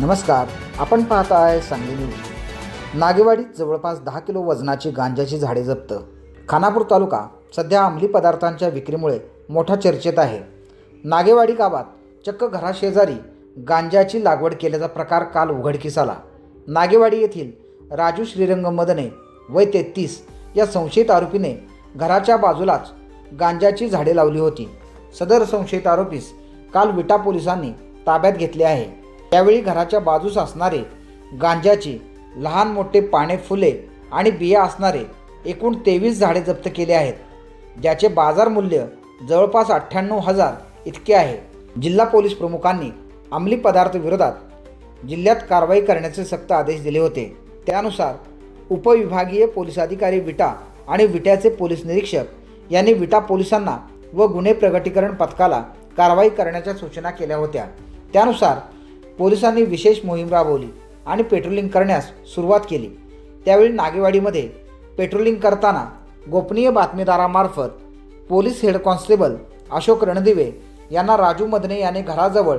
नमस्कार आपण पाहताय सांगली न्यूज. नागेवाडीत जवळपास दहा किलो वजनाची गांजाची झाडे जप्त. खानापूर तालुका सध्या अंमली पदार्थांच्या विक्रीमुळे मोठ्या चर्चेत आहे. नागेवाडी गावात चक्क घराशेजारी गांजाची लागवड केल्याचा प्रकार काल उघडकीस आला नागेवाडी येथील राजू श्रीरंग मदने वय तेहतीस या संशयित आरोपीने घराच्या बाजूलाच गांजाची झाडे लावली होती. सदर संशयित आरोपीस काल विटा पोलिसांनी ताब्यात घेतले आहे. त्यावेळी घराच्या बाजूस असणारे गांजाची लहान मोठे पाने फुले आणि बिया असणारे एकूण तेवीस झाडे जप्त केले आहेत ज्याचे बाजार मूल्य जवळपास अठ्ठ्याण्णव हजार इतके आहे. जिल्हा पोलीस प्रमुखांनी अंमली पदार्थ विरोधात जिल्ह्यात कारवाई करण्याचे सक्त आदेश दिले होते. त्यानुसार उपविभागीय पोलीस अधिकारी विटा आणि विट्याचे पोलीस निरीक्षक यांनी विटा पोलिसांना व गुन्हे प्रगटीकरण पथकाला कारवाई करण्याच्या सूचना केल्या होत्या. त्यानुसार पोलिसांनी विशेष मोहीम राबवली आणि पेट्रोलिंग करण्यास सुरुवात केली. त्यावेळी नागेवाडीमध्ये पेट्रोलिंग करताना गोपनीय बातमीदारामार्फत police head constable Ashok Randive यांना राजू मदने याने घराजवळ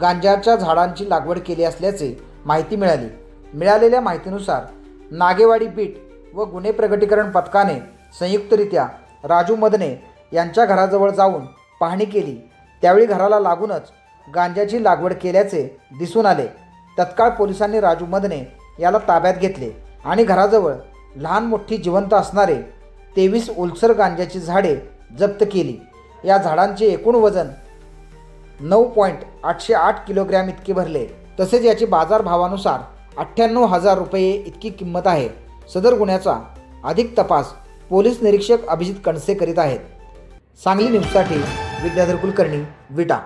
गांजाच्या झाडांची लागवड केली असल्याचे माहिती मिळाली. मिळालेल्या माहितीनुसार नागेवाडी बीट व गुन्हे प्रगटीकरण पथकाने संयुक्तरित्या राजू मदने यांच्या घराजवळ जाऊन पाहणी केली. त्यावेळी घराला लागूनच गांजाची लागवड केल्याचे दिसून आले. तत्काळ पोलिसांनी राजू मदने याला ताब्यात घेतले आणि घराजवळ लहान मोठी जिवंत असणारे तेवीस ओलसर गांजाची झाडे जप्त केली. या झाडांचे एकूण वजन नऊ पॉईंट आठशे आठ किलोग्रॅम इतके भरले. तसेच याची बाजारभावानुसार अठ्ठ्याण्णव हजार रुपये इतकी किंमत आहे. सदर गुन्ह्याचा अधिक तपास पोलीस निरीक्षक अभिजित कणसे करीत आहेत. सांगली न्यूजसाठी विद्याधर कुलकर्णी विटा.